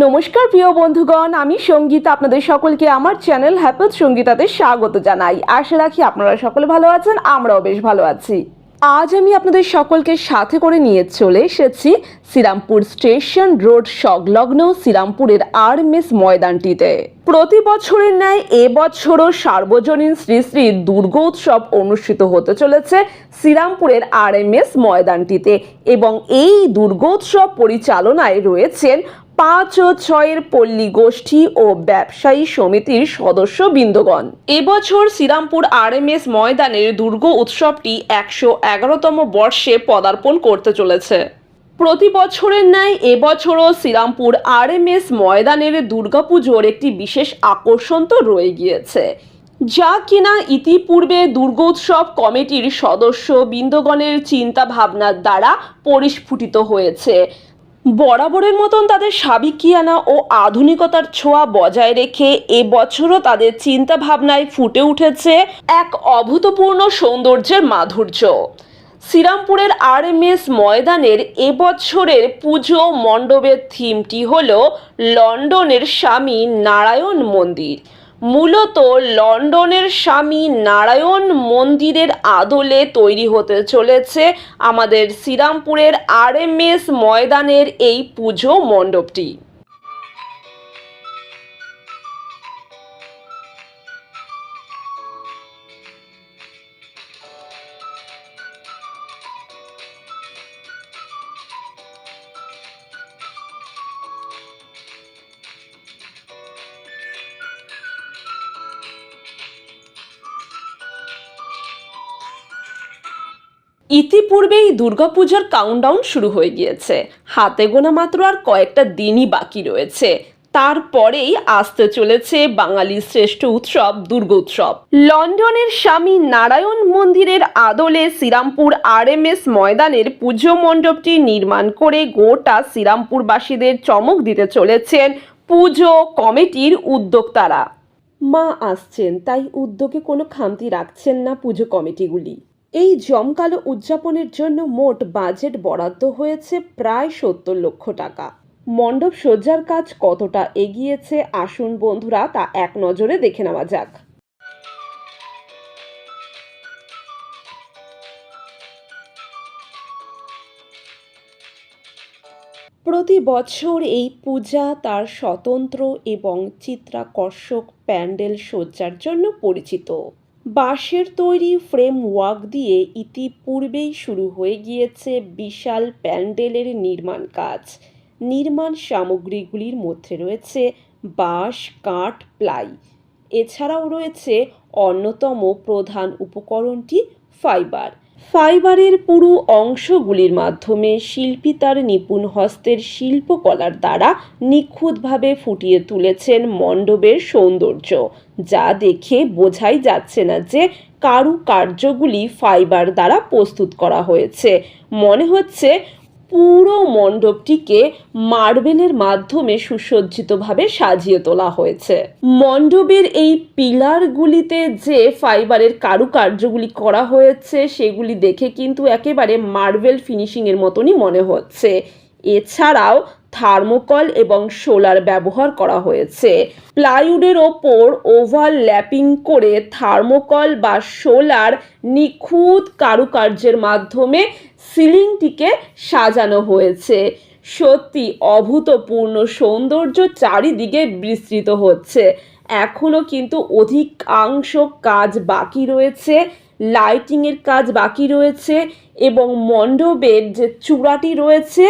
নমস্কার প্রিয় বন্ধুগণ, আমি সঙ্গীতা। আপনাদের সকলকে আমার চ্যানেল হ্যাপেথ সঙ্গীতাতে স্বাগত জানাই। আশা রাখি আপনারা সকলে ভালো আছেন, আমরাও বেশ ভালো আছি। আজ আমি আপনাদের সকলকে সাথে করে নিয়ে চলে এসেছি শ্রীরামপুর স্টেশন রোড সংলগ্ন শ্রীরামপুরের আরএমএস ময়দানটিতে। প্রতি বছরের ন্যায় এবছরও সার্বজনীন শ্রী শ্রী দুর্গোৎসব অনুষ্ঠিত হতে চলেছে শ্রীরামপুরের আরএমএস ময়দানটিতে এবং এই দুর্গোৎসব পরিচালনায় রয়েছেন পাঁচ ও ছয়ের পল্লী গোষ্ঠী ও ব্যবসায়ী সমিতির সদস্য বৃন্দগণ এবছর শ্রীরামপুর আরএমএস ময়দানের দুর্গ উৎসবটি একশো এগারোতম বর্ষে পদার্পণ করতে চলেছে। প্রতি বছরের ন্যায় এবছরও শ্রীরামপুর আরএমএস ময়দানের দুর্গাপুজোর একটি বিশেষ আকর্ষণ তো রয়ে গিয়েছে। যা কিনা ইতিপূর্বে দুর্গোৎসব কমিটির সদস্য বৃন্দগণের চিন্তা ভাবনার দ্বারা পরিস্ফুটিত হয়েছে। বরাবরের মতন তাদের সাবিকিয়ানা ও আধুনিকতার ছোঁয়া বজায় রেখে এবছরও তাদের চিন্তা ভাবনায় ফুটে উঠেছে এক অভূতপূর্ণ সৌন্দর্যের মাধুর্য। শ্রীরামপুরের আর এম এস ময়দানের এবছরের পুজো মণ্ডপের থিমটি হল লন্ডনের স্বামী নারায়ণ মন্দির। মূলত লন্ডনের স্বামী নারায়ণ মন্দিরের আদলে তৈরি হতে চলেছে আমাদের শ্রীরামপুরের আরএমএস ময়দানের এই পুজো মণ্ডপটি। ইতিপূর্বেই দুর্গাপূজার কাউন্টডাউন শুরু হয়ে গিয়েছে। হাতে গোনা মাত্র আর কয়েকটা দিনই বাকি রয়েছে। তারপরেই আসতে চলেছে বাঙালির শ্রেষ্ঠ উৎসব দুর্গোৎসব লন্ডনের স্বামী নারায়ণ মন্দিরের আদলে শ্রীরামপুর আরএমএস ময়দানের পুজো মণ্ডপটি নির্মাণ করে গোটা শ্রীরামপুরবাসীদের চমক দিতে চলেছেন পুজো কমিটির উদ্যোক্তারা। মা আসছেন, তাই উদ্যোগে কোনো খামতি রাখছেন না পুজো কমিটিগুলি। এই জমকালো উদযাপনের জন্য মোট বাজেট বরাদ্দ হয়েছে প্রায় সত্তর লক্ষ টাকা। মণ্ডপ সজ্জার কাজ কতটা এগিয়েছে আসুন বন্ধুরা তা এক নজরে দেখে নেওয়া যাক। প্রতি বছর এই পূজা, তার স্বতন্ত্র এবং চিত্রাকর্ষক প্যান্ডেল সজ্জার জন্য পরিচিত। বাঁশের তৈরি ফ্রেমওয়ার্ক দিয়ে ইতিপূর্বেই শুরু হয়ে গিয়েছে বিশাল প্যান্ডেলের নির্মাণ কাজ। নির্মাণ সামগ্রীগুলির মধ্যে রয়েছে বাঁশ, কাঠ, প্লাই। এছাড়াও রয়েছে অন্যতম প্রধান উপকরণটি ফাইবার। ফাইবারের পুরো অংশগুলির মাধ্যমে শিল্পী তার নিপুণ হস্তের শিল্পকলার দ্বারা নিখুঁতভাবে ফুটিয়ে তুলেছেন মণ্ডপের সৌন্দর্য, যা দেখে বোঝাই যাচ্ছে না যে কারুকার্যগুলি ফাইবার দ্বারা প্রস্তুত করা হয়েছে। মনে হচ্ছে পুরো মণ্ডপটিকে মার্বেলের মাধ্যমে সুসজ্জিতভাবে সাজিয়ে তোলা হয়েছে। মণ্ডপের এই পিলারগুলিতে যে ফাইবারের কারুকার্যগুলি করা হয়েছে, সেগুলি দেখে কিন্তু একেবারে মার্বেল ফিনিশিংয়ের মতনই মনে হচ্ছে। এছাড়াও থার্মোকল এবং সোলার ব্যবহার করা হয়েছে। প্লাইউডের ওপর ওভারল্যাপিং করে থার্মোকল বা সোলার নিখুঁত কারুকার্যের মাধ্যমে সিলিংটিকে সাজানো হয়েছে। সত্যি অভূতপূর্ণ সৌন্দর্য চারিদিকে বিস্তৃত হচ্ছে। এখনও কিন্তু অধিকাংশ কাজ বাকি রয়েছে, লাইটিংয়ের কাজ বাকি রয়েছে এবং মণ্ডপের যে চূড়াটি রয়েছে,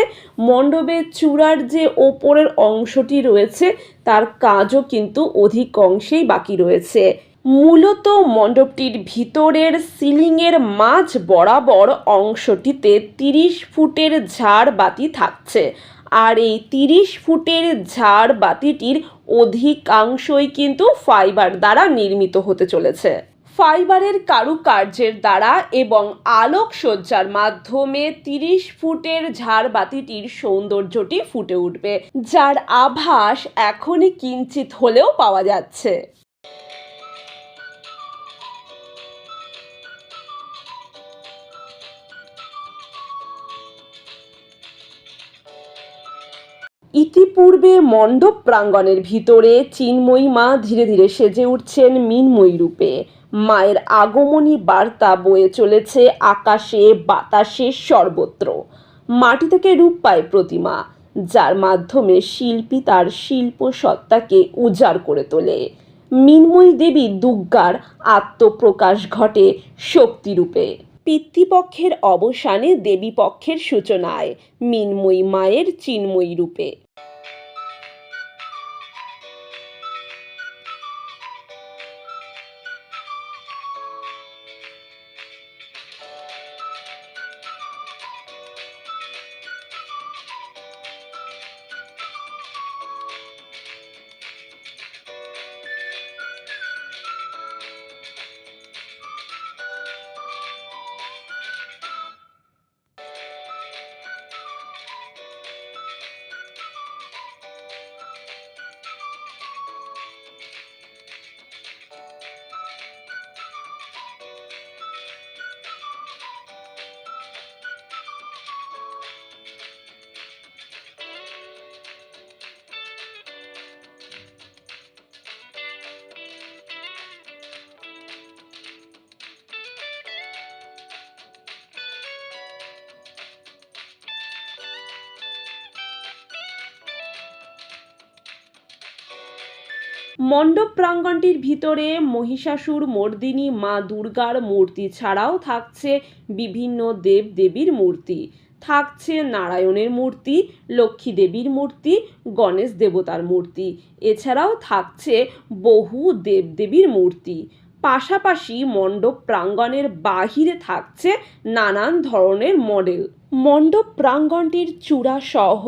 মণ্ডপের চূড়ার যে ওপরের অংশটি রয়েছে, তার কাজও কিন্তু অধিক অংশেই বাকি রয়েছে। মূলত মণ্ডপটির ভিতরের সিলিংয়ের মাঝ বরাবর অংশটিতে তিরিশ ফুটের ঝাড় বাতি থাকছে। আর এই তিরিশ ফুটের ঝাড় বাতিটির অধিকাংশই কিন্তু ফাইবার দ্বারা নির্মিত হতে চলেছে। ফাইবারের কারুকার্যের দ্বারা এবং আলোকসজ্জার মাধ্যমে তিরিশ ফুটের ঝাড়বাতিটির সৌন্দর্যটি ফুটে উঠবে, যার আভাস এখনই কিঞ্চিত হলেও পাওয়া যাচ্ছে। ইতিপূর্বে মণ্ডপ প্রাঙ্গণের ভিতরে চিন্ময়ী মা ধীরে ধীরে সেজে উঠছেন মিনময়ী রূপে। মায়ের আগমনী বার্তা বয়ে চলেছে আকাশে, বাতাসে সর্বত্র। মাটি থেকে রূপ পায় প্রতিমা, যার মাধ্যমে শিল্পী তার শিল্প সত্তাকে উজাড় করে তোলে। মিনময়ী দেবী দুর্গার আত্মপ্রকাশ ঘটে শক্তিরূপে পিতৃপক্ষের অবসানে দেবীপক্ষের সূচনায় মিনময়ী মায়ের চিন্ময়ী রূপে। মণ্ডপ প্রাঙ্গণটির ভিতরে মহিষাসুর, মর্দিনী, মা দুর্গার মূর্তি ছাড়াও থাকছে বিভিন্ন দেব দেবীর মূর্তি। থাকছে নারায়ণের মূর্তি, লক্ষ্মী দেবীর মূর্তি, গণেশ দেবতার মূর্তি। এছাড়াও থাকছে বহু দেবদেবীর মূর্তি। পাশাপাশি মণ্ডপ প্রাঙ্গণের বাহিরে থাকছে নানান ধরনের মডেল। মণ্ডপ প্রাঙ্গণটির চূড়া সহ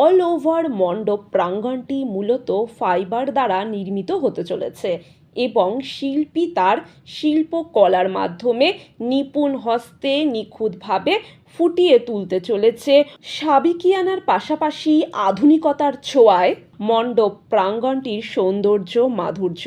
অল ওভার মণ্ডপ প্রাঙ্গণটি মূলত ফাইবার দ্বারা নির্মিত হতে চলেছে এবং শিল্পী তার শিল্পকলার মাধ্যমে নিপুণ হস্তে নিখুঁতভাবে ফুটিয়ে তুলতে চলেছে। সাবিকিয়ানার পাশাপাশি আধুনিকতার ছোঁয়ায় মণ্ডপ প্রাঙ্গণটির সৌন্দর্য মাধুর্য।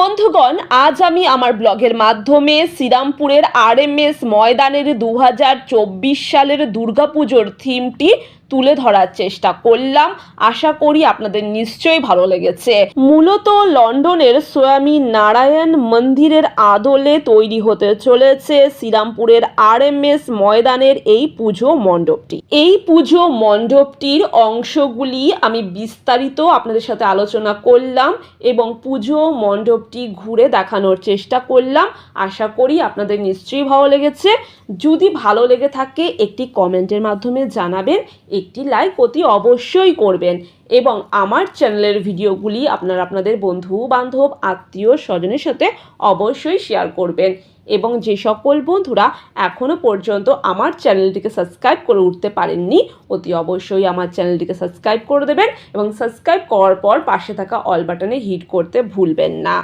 বন্ধুগণ, আজ আমি আমার ব্লগের মাধ্যমে শ্রীরামপুরের আর এম এস ময়দানের দু হাজার চব্বিশ সালের দুর্গাপুজোর থিমটি তুলে ধরার চেষ্টা করলাম। আশা করি আপনাদের নিশ্চয়ই ভালো লেগেছে। মূলত লন্ডনের স্বামী নারায়ণ মন্দিরের আদলে তৈরি হতে চলেছে শ্রীরামপুরের আরএমএস ময়দানের এই পুজো মণ্ডপটি। এই পুজো মণ্ডপটির অংশগুলি আমি বিস্তারিত আপনাদের সাথে আলোচনা করলাম এবং পুজো মণ্ডপটি ঘুরে দেখানোর চেষ্টা করলাম। আশা করি আপনাদের নিশ্চয়ই ভালো লেগেছে। যদি ভালো লেগে থাকে একটি কমেন্টের মাধ্যমে জানাবেন। একটি লাইক অতি অবশ্যই করবেন। এবং আমার চ্যানেলের ভিডিওগুলি আপনারা আপনাদের বন্ধু, বান্ধব, আত্মীয়, স্বজনের সাথে অবশ্যই শেয়ার করবেন। এবং যে সকল বন্ধুরা এখনও পর্যন্ত আমার চ্যানেলটিকে সাবস্ক্রাইব করে উঠতে পারেননি, অতি অবশ্যই আমার চ্যানেলটিকে সাবস্ক্রাইব করে দেবেন এবং সাবস্ক্রাইব করার পর পাশে থাকা অল বাটনে হিট করতে ভুলবেন না।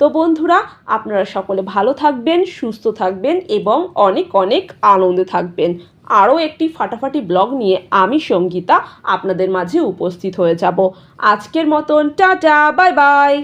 তো বন্ধুরা, আপনারা সকলে ভালো থাকবেন, সুস্থ থাকবেন এবং অনেক অনেক আনন্দে থাকবেন। আরও একটি ফাটাফাটি ব্লগ নিয়ে আমি সঙ্গীতা আপনাদের মাঝে উপস্থিত হয়ে যাব। আজকের মতন, টাটা, বাই বাই!